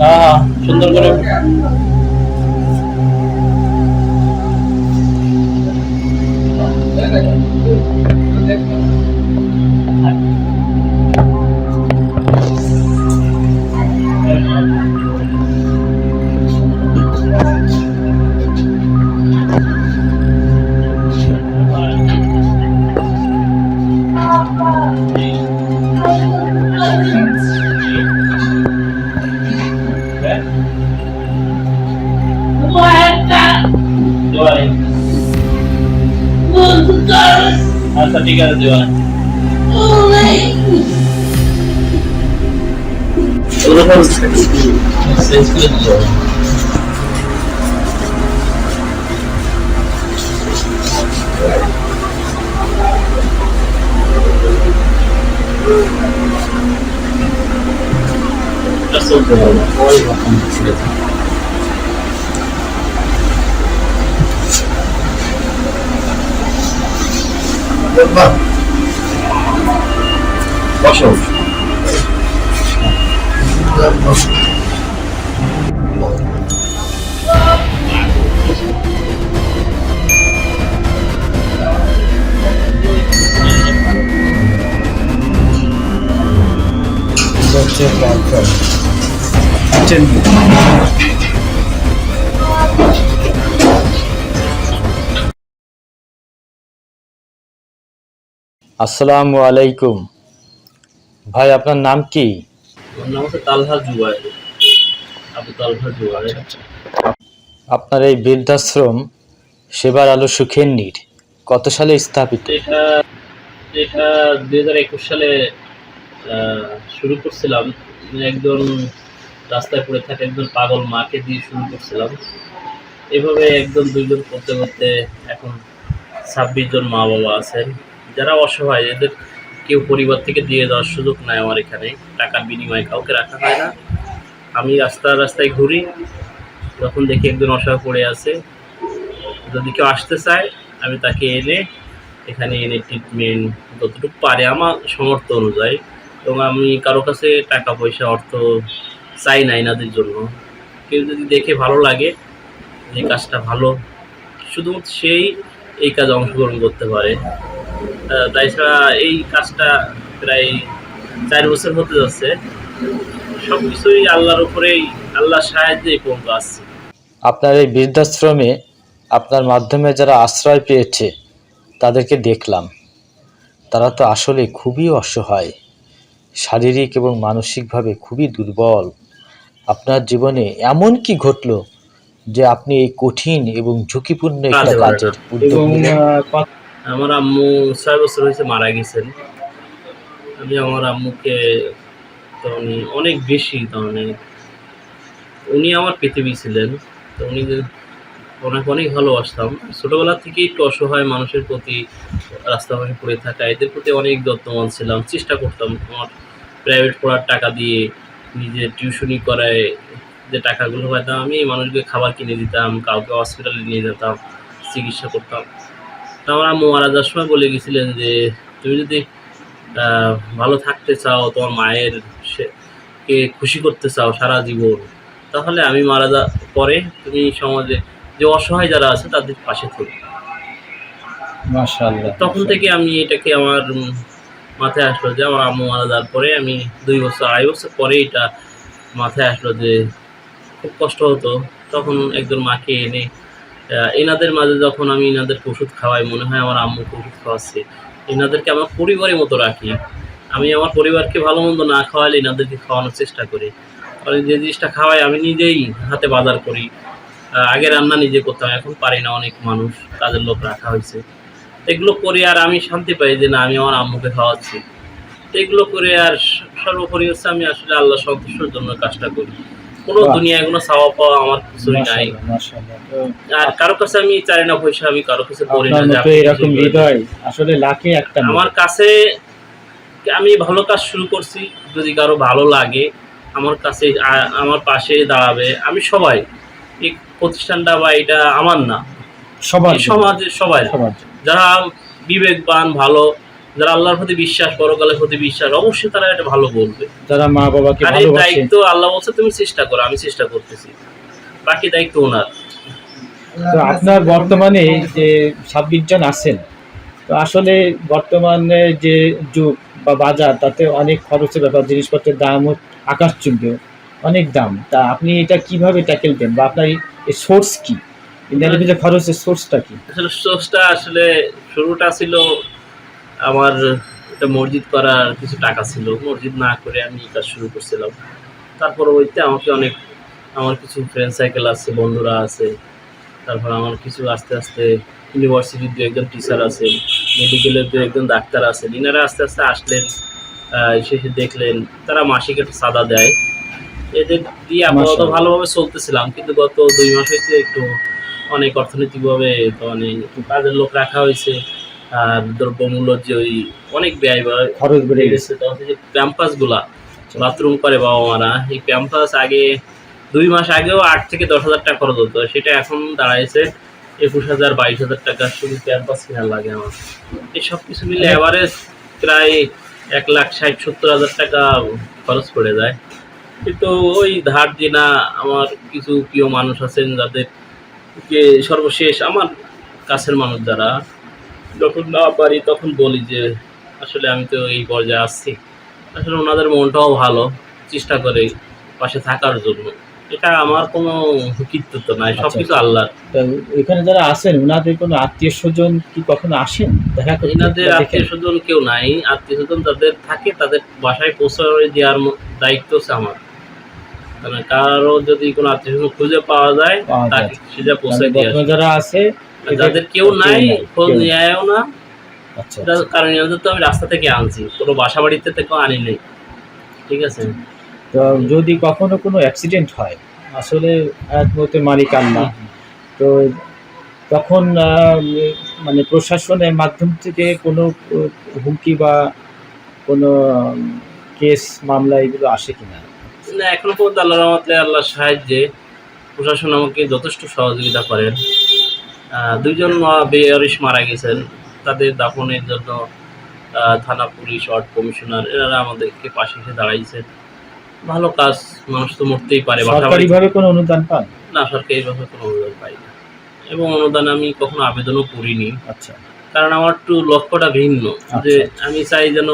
হ্যাঁ সুন্দর করে আচ্ছা ঠিক আছে জোয়ারে ওরকম সেন্স করে দিও এটা চলতে হবে ওই রকম ছিল বসো আসসালামু আলাইকুম। ভাই আপনার নাম কি? নাম হচ্ছে তালহা জুবাই আবু তালহা জুবাই আপনার এই বৃদ্ধাশ্রম সেবার আলো সুখের কত সালে স্থাপিত? এটা এটা দুই হাজার একুশ সালে শুরু করছিলাম। একজন রাস্তায় পড়ে থাকা একজন পাগল মাকে দিয়ে শুরু করছিলাম। এভাবে একজন দুইজন করতে করতে এখন ছাব্বিশ জন মা বাবা আছেন। যারা অসহায়, এদের কেউ পরিবার থেকে দিয়ে দেওয়ার সুযোগ নাই আমার এখানে। টাকার বিনিময়ে কাউকে রাখা হয় না। আমি রাস্তা রাস্তায় ঘুরি, যখন দেখি একজন অসহায় পড়ে আছে। যদি কেউ আসতে চায়, আমি তাকে এনে এখানে এনে ট্রিটমেন্ট যতটুকু পারে আমার সমর্থ অনুযায়ী এবং আমি কারও কাছে টাকা পয়সা অর্থ চাই না এনাদের জন্য। কেউ যদি দেখে ভালো লাগে যে কাজটা ভালো শুধুমাত্র সেই এই কাজে অংশগ্রহণ করতে পারে। আহ, তাই ছাড়া এই কাজটা প্রায় চার বছর হতে যাচ্ছে। সব কিছুই আল্লাহর উপরেই আল্লাহ সাহায্যে পর্যন্ত আসছে আপনার এই বৃদ্ধাশ্রমে আপনার মাধ্যমে যারা আশ্রয় পেয়েছে তাদেরকে দেখলাম। তারা তো আসলে খুবই অসহায়। শারীরিক এবং মানসিকভাবে খুবই দুর্বল। আপনার জীবনে এমন কি ঘটলো যে আপনি এই কঠিন এবং ঝুঁকিপূর্ণ একটা কাজে কাজের উদ্যোগ নিলেন? আমার আম্মু ছয় বছর হয়েছে মারা গেছেন। আমি আমার আম্মুকে তো উনি অনেক বেশি তো অনেক উনি আমার পৃথিবী ছিলেন। তো উনি যে- ওনাকে অনেক ভালোবাসতাম ছোটোবেলা থেকেই একটু অসহায় মানুষের প্রতি রাস্তাঘাটে পড়ে থাকা, এদের প্রতি অনেক যত্নবান ছিলাম, চেষ্টা করতাম আমার প্রাইভেট পড়ার টাকা দিয়ে নিজে টিউশনি করায় যে টাকাগুলো পাইতাম, আমি মানুষকে খাবার কিনে দিতাম, কাউকে হসপিটালে নিয়ে যেতাম, চিকিৎসা করতাম। তা আমার আম্মু মারা যাওয়ার সময় বলে গেছিলেন যে, তুমি যদি ভালো থাকতে চাও, তোমার মায়ের কে খুশি করতে চাও সারা জীবন, তাহলে আমি মারা যা পরে তুমি সমাজে যে অসহায় যারা আছে তাদের পাশে থাকো। তখন থেকে আমি এটাকে আমার মাথায় আসলো যে আমার আম্মু মারা যাওয়ার পরে আমি দুই বছর আড়াই বছর পরে এটা মাথায় আসলো যে খুব কষ্ট হতো। তখন একজন মাকে এনে এনাদের মাঝে যখন আমি এনাদেরকে ওষুধ খাওয়াই মনে হয় আমার আম্মুকে ওষুধ খাওয়াচ্ছে। এনাদেরকে আমার পরিবারের মতো রাখি। আমি আমার পরিবারকে ভালো মন্দ না খাওয়ালে এনাদেরকে খাওয়ানোর চেষ্টা করি। আর যে জিনিসটা খাওয়াই আমি নিজেই হাতে বাজার করি। আগে রান্না নিজে করতাম এখন পারি না অনেক মানুষ কাজের লোক রাখা হয়েছে। এগুলো করে আর আমি শান্তি পাই যে না আমি আমার আম্মুকে খাওয়াচ্ছি। এগুলো করে আর সর্বোপরি হচ্ছে আমি আসলে আল্লাহ সন্তুষ্টর জন্য কাজটা করি। কোনো দুনিয়ায় কোনো চাওয়া পাওয়া আমার কিছুই নাই। আর কারও কাছে আমি চাই না পয়সা আমি কারও কাছে না যে আপনি কিছু করে দেন। আসলে লাখে একটা আমার কাছে আমি ভালো কাজ শুরু করছি যদি কারও ভালো লাগে আমার কাছে আমার পাশে দাঁড়াবে। আমি সবাই এই প্রতিষ্ঠানটা বা এটা আমার না। সবার এই সমাজের সবাই। যারা বিবেকবান ভালো যারা আল্লাহর প্রতি বিশ্বাস পরকালের প্রতি বিশ্বাস অবশ্যই তারা এটা ভালো বলবে। যারা মা বাবাকে আর এই দায়িত্ব আল্লাহ বলছে তুমি চেষ্টা করো আমি চেষ্টা করতেছি। বাকি দায়িত্ব ওনার। তো আপনার বর্তমানে যে ছাব্বিশ জন আছেন তো আসলে বর্তমানে যে যুগ বা বাজার তাতে অনেক খরচের ব্যাপার জিনিসপত্রের দাম আকাশ আকাশচুম্ব অনেক দাম। তা আপনি এটা কীভাবে ট্যাকেল দেন? বা আপনার এই সোর্স কি? ইন্ডিয়ানের ভিতরে খরচের সোর্সটা কি? আসলে সোর্সটা আসলে শুরুটা ছিল আমার একটা মসজিদ করার কিছু টাকা ছিল। মসজিদ না করে আমি কাজ শুরু করছিলাম। তারপর ওইতে আমাকে অনেক, আমার কিছু ফ্রেন্ড সাইকেল আছে, বন্ধুরা আছে। তারপর আমার কিছু আস্তে আস্তে ইউনিভার্সিটির দু একজন টিচার আছেন মেডিকেলের দু একজন ডাক্তার আছেন। ইনারা আস্তে আস্তে আসলেন এসে দেখলেন, তারা মাসিক একটা সাদা দেয়। এদের দিয়ে আপাতত। ভালোভাবে চলতেছিলাম কিন্তু গত দুই মাস হয়েছে একটু অনেক অর্থনৈতিকভাবে তো একটু কাজের লোক রাখা হয়েছে আর দ্রব্যমূল্য যে ওই অনেক ব্যয় বা খরচ বেড়ে গেছে। তখন যে প্যাম্পাসগুলা বাথরুম করে বাবা মারা এই প্যাম্পাস আগে দুই মাস আগেও আট থেকে দশ হাজার টাকা খরচ হতো সেটা এখন দাঁড়াইছে একুশ হাজার বাইশ হাজার টাকা শুধু ক্যাম্পাস কেনার লাগে আমার। এই সব কিছু মিলে অ্যাভারেজ প্রায় এক লাখ ষাট সত্তর হাজার টাকা খরচ পড়ে যায়। কিন্তু ওই ধার দিনা আমার কিছু প্রিয় মানুষ আছেন যাদের যে সর্বশেষ আমার কাছের মানুষ যারা যখন না পারি তখন বলি যে আসলে আমি তো এই পর্যায়ে আসছি। আসলে ওনাদের মনটাও ভালো চেষ্টা করে পাশে থাকার জন্য। এটা আমার কোনো কৃতিত্ব নাই সব কিছু আল্লাহ এখানে যারা আছেন ওনাদের কোনো আত্মীয় স্বজন কি কখনো আসেন? দেখা করতে এনাদের আত্মীয় স্বজন কেউ নাই আত্মীয় স্বজন যাদের থাকে তাদের বাসায় পৌঁছে দেওয়ার দায়িত্ব হচ্ছে আমার। মানে কারও যদি কোনো আত্মীয় খুঁজে পাওয়া যায় তাকে সেটা পৌঁছে দিয়ে যারা আছে যাদের কেউ নাই খোঁজ নেয়ও না। আচ্ছা কারণ এনাদের তো আমি রাস্তা থেকে আনছি কোনো বাসা বাড়িতে থেকেও আনি নেই। ঠিক আছে? তো যদি কখনো কোনো অ্যাক্সিডেন্ট হয় আসলে একমতে মালিক আল্লাহ তো তখন মানে প্রশাসনের মাধ্যম থেকে কোনো হুমকি বা কোনো কেস মামলা এগুলো আসে কিনা? না এখনও পর্যন্ত আল্লাহ রহমতে আল্লাহর সাহায্যে প্রশাসন আমাকে যথেষ্ট সহযোগিতা করেন। দুইজন বেয়ারিশ মারা গেছেন। তাদের দাফনের জন্য থানা পুলিশ ওয়ার্ড কমিশনার এনারা আমাদেরকে পাশে এসে দাঁড়াইছেন। ভালো কাজ মানুষ তো মরতেই পারে। সরকারিভাবে কোনো অনুদান পান? না সরকারিভাবে কোনো অনুদান পাই না। এবং অনুদান আমি কখনো আবেদনও করিনি। আচ্ছা। কারণ আমার একটু লক্ষ্যটা ভিন্ন। যে আচ্ছা। আমি চাই যেন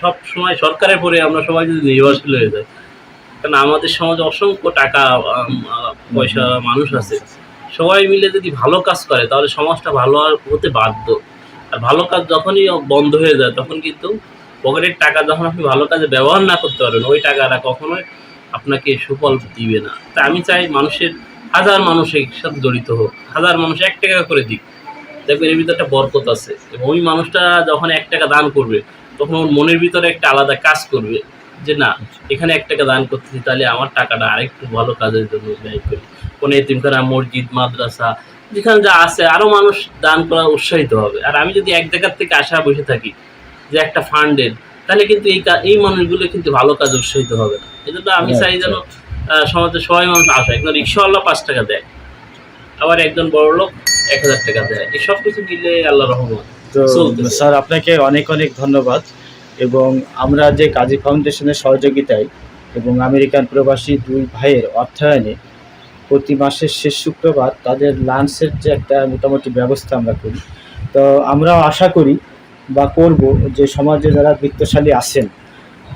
সব সময় সরকারের পরে আমরা সবাই যদি নির্ভরশীল হয়ে যাই। কারণ আমাদের সমাজে অসংখ্য টাকা পয়সা মানুষ আছে। সবাই মিলে যদি ভালো কাজ করে, তাহলে সমাজটা ভালো হতে বাধ্য। আর ভালো কাজ যখনই বন্ধ হয়ে যায়, তখন কিন্তু পকেটের টাকা যখন আপনি ভালো কাজে ব্যবহার না করতে পারেন ওই টাকাটা কখনোই আপনাকে সুফল দিবে না। তা আমি চাই মানুষের, হাজার মানুষ এর সাথে জড়িত হোক। হাজার মানুষ এক টাকা করে দিক। দেখবেন এর ভিতরে একটা বরকত আছে। এবং ওই মানুষটা যখন এক টাকা দান করবে তখন ওর মনের ভিতরে একটা আলাদা কাজ করবে যে না এখানে এক টাকা দান করতেছি তাহলে আমার টাকাটা আরেকটু ভালো কাজের জন্য ব্যয় করি। কোনো এতিমখানা মসজিদ মাদ্রাসা যেখানে যা আছে আরও মানুষ দান করা উৎসাহিত হবে। আর আমি যদি এক জায়গার থেকে আশা বসে থাকি যে একটা ফান্ডের তাহলে কিন্তু এই এই মানুষগুলো কিন্তু ভালো কাজ উৎসাহিত হবে না। এই জন্য আমি চাই যেন আহ, সমাজে সবাই মানুষ আসে একজন রিক্সাওয়ালা পাঁচ টাকা দেয় আবার একজন বড় লোক এক হাজার টাকা দেয়। এই সব কিছু মিলে আল্লাহ রহমান তো স্যার আপনাকে অনেক অনেক ধন্যবাদ। এবং আমরা যে কাজী ফাউন্ডেশনের সহযোগিতায় এবং আমেরিকান প্রবাসী দুই ভাইয়ের অর্থায়নে প্রতি মাসের শেষ শুক্রবার তাদের লাঞ্চের যে একটা মোটামুটি ব্যবস্থা আমরা করি। তো আমরাও আশা করি বা করব যে সমাজে যারা বৃত্তশালী আছেন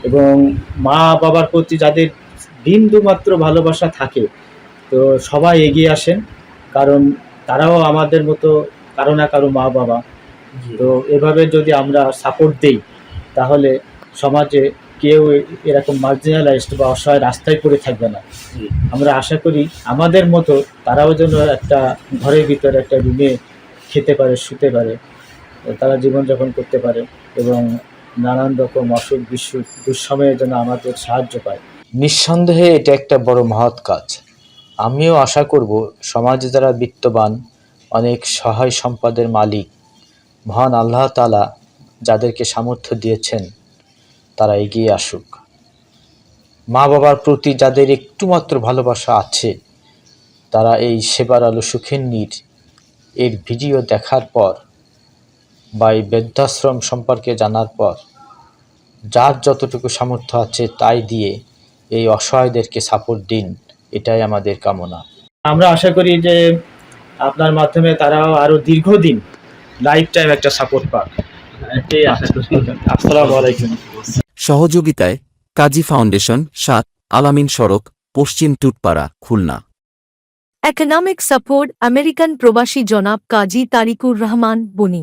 এবং মা বাবার প্রতি যাদের বিন্দু মাত্র ভালোবাসা থাকে তো সবাই এগিয়ে আসেন। কারণ তারাও আমাদের মতো কারও না কারও মা বাবা তো এভাবে যদি আমরা সাপোর্ট দিই তাহলে সমাজে কেউ এরকম মার্জিনালাইজড বা অসহায় রাস্তায় পড়ে থাকবে না। আমরা আশা করি আমাদের মতো তারাও যেন একটা ঘরের ভিতরে একটা রুমে খেতে পারে শুতে পারে তারা জীবনযাপন করতে পারে এবং নানান রকম অসুখ বিসুখ দুঃসময়ে যেন আমাদের সাহায্য পায়। নিঃসন্দেহে এটা একটা বড় মহৎ কাজ। আমিও আশা করব সমাজে যারা বিত্তবান অনেক সহায় সম্পদের মালিক মহান আল্লাহ তালা যাদেরকে সামর্থ্য দিয়েছেন, তারা এগিয়ে আসুক। মা বাবার প্রতি যাদের একটুমাত্র ভালোবাসা আছে, তারা এই সেবার আলো সুখের নীর এর ভিডিও দেখার পর বা এই বৃদ্ধাশ্রম সম্পর্কে জানার পর, যার যতটুকু সামর্থ্য আছে তাই দিয়ে এই অসহায়দেরকে সাপোর্ট দিন, এটাই আমাদের কামনা। আমরা আশা করি যে আপনার মাধ্যমে তারাও আরও দীর্ঘদিন লাইফ টাইম একটা সাপোর্ট পাক। এটাই আশা করি আসসালামু আলাইকুম। সহযোগিতায় কাজী ফাউন্ডেশন সাত আলামিন সড়ক পশ্চিম Tutpara Khulna. Economic support American প্রবাসী জনাব কাজী তারিকুর রহমান বনি।